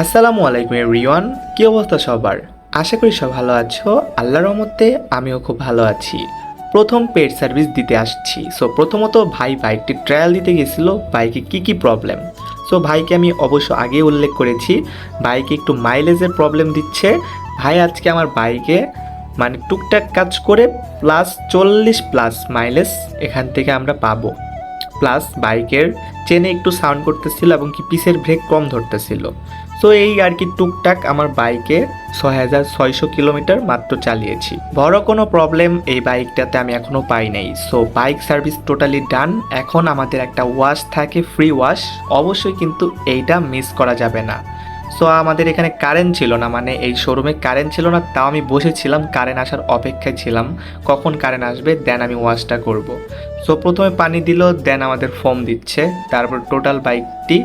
আসসালামু আলাইকুম রিওয়ান কি অবস্থা সবার? আশা করি সব ভালো আছো। আল্লাহর রহমতে আমিও খুব ভালো আছি। প্রথম পেড সার্ভিস দিতে আসছি। সো প্রথমত ভাই বাইকটি ট্রায়াল দিতে গেছিল। বাইকে কি কি প্রবলেম সো ভাইকে আমি অবশ্য আগে উল্লেখ করেছি। বাইকে একটু মাইলেজের প্রবলেম দিচ্ছে। ভাই আজকে আমার বাইকে মানে টুকটাক কাজ করে প্লাস চল্লিশ প্লাস মাইলেজ এখান থেকে আমরা পাবো। প্লাস বাইকের চেনে একটু সাউন্ড করতেছিল এবং কি পিসের ব্রেক কম ধরতেছিল। সো এই আর কি টুকটাক আমার বাইকে ছয় হাজার ছয়শো কিলোমিটার মাত্র চালিয়েছি। বড় কোনো প্রবলেম এই বাইকটাতে আমি এখনও পাই নাই। So bike service totally done এখন আমাদের একটা ওয়াশ থাকে ফ্রি ওয়াশ অবশ্যই কিন্তু এইটা মিস করা যাবে না। সো আমাদের এখানে কারেন্ট ছিল না মানে এই শোরুমে কারেন্ট ছিল না, তাও আমি বসেছিলাম কারেন্ট আসার অপেক্ষায় ছিলাম, কখন কারেন্ট আসবে দেন আমি ওয়াশটা করব। সো প্রথমে পানি দিল দেন আমাদের ফোম দিচ্ছে, তারপর টোটাল বাইকটি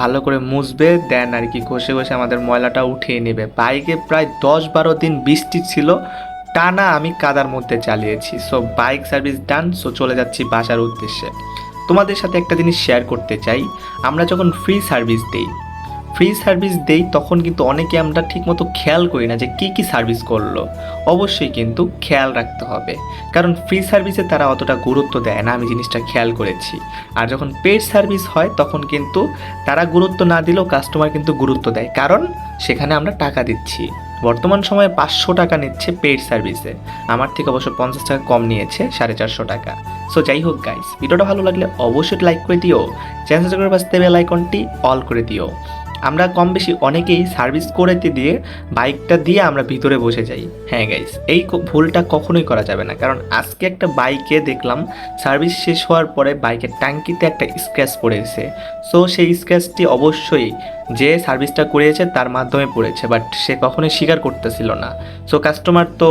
ভালো করে মুছবে দেন আর কি ঘষে ঘষে আমাদের ময়লাটা উঠিয়ে নেবে। বাইকে প্রায় দশ বারো দিন বৃষ্টি ছিল, টানা আমি কাদার মধ্যে চালিয়েছি। So bike service done so চলে যাচ্ছি বাসার উদ্দেশ্যে। তোমাদের সাথে একটা জিনিস শেয়ার করতে চাই, আমরা যখন ফ্রি সার্ভিস দিই ফ্রি সার্ভিস দেই, তখন কিন্তু অনেকে আমরা ঠিকমতো খেয়াল করি না যে কি কি সার্ভিস করল। অবশ্যই কিন্তু খেয়াল রাখতে হবে। কারণ ফ্রি সার্ভিসে তারা অতটা গুরুত্ব দেয় না, আমি জিনিসটা খেয়াল করেছি। আর যখন পেড সার্ভিস হয়, তখন কিন্তু তারা গুরুত্ব না দিলেও কাস্টমার কিন্তু গুরুত্ব দেয়। কারণ সেখানে আমরা টাকা দিচ্ছি। বর্তমান সময়ে পাঁচশো টাকা নিচ্ছে পেড সার্ভিসে আমার থেকে অবশ্য পঞ্চাশ টাকা কম নিয়েছে, সাড়ে চারশো টাকা। সো যাই হোক গাইস ভিডিওটা ভালো লাগলে অবশ্যই লাইক করে দিও। চ্যানেল করে বাঁচতে বেল আইকনটি অল করে দিও। আমরা কম বেশি অনেকেই সার্ভিস করেতে দিয়ে বাইকটা দিয়ে আমরা ভিতরে বসে যাই। হ্যাঁ গাইস এই ভুলটা কখনোই করা যাবে না। কারণ আজকে একটা বাইকে দেখলাম, সার্ভিস শেষ হওয়ার পরে বাইকের ট্যাঙ্কিতে একটা স্ক্র্যাচ পড়েছে সো সেই স্ক্র্যাচটি অবশ্যই যে সার্ভিসটা করিয়েছে তার মাধ্যমে পড়েছে বাট সে কখনোই স্বীকার করতেছিল না। সো কাস্টমার তো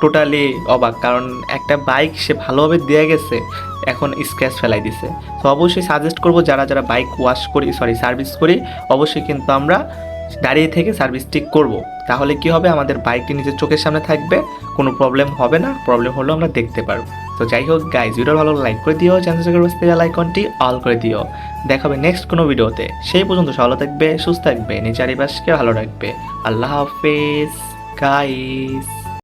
টোটালি অবাক, কারণ একটা বাইক সে ভালোভাবে দেওয়া গেছে এখন স্ক্র্যাচ ফেলাই দিছে। তো অবশ্যই সাজেস্ট করব যারা যারা বাইক ওয়াশ করি সরি সার্ভিস করি, অবশ্যই কিন্তু আমরা দাঁড়িয়ে থেকে সার্ভিস ঠিক করব। তাহলে কি হবে? আমাদের বাইকটি নিজের চোখের সামনে থাকবে, কোনো প্রবলেম হবে না প্রবলেম হলেও আমরা দেখতে পারব। তো যাই হোক গাইজ ভিডিও ভালো লাইক করে দিও চ্যানেল আইকনটি অল করে দিও। দেখাবে নেক্সট কোনো ভিডিওতে সেই পর্যন্ত ভালো থাকবে, সুস্থ থাকবে, নিজের চারিপাশকে ভালো রাখবে। আল্লাহ হাফেজ গাইস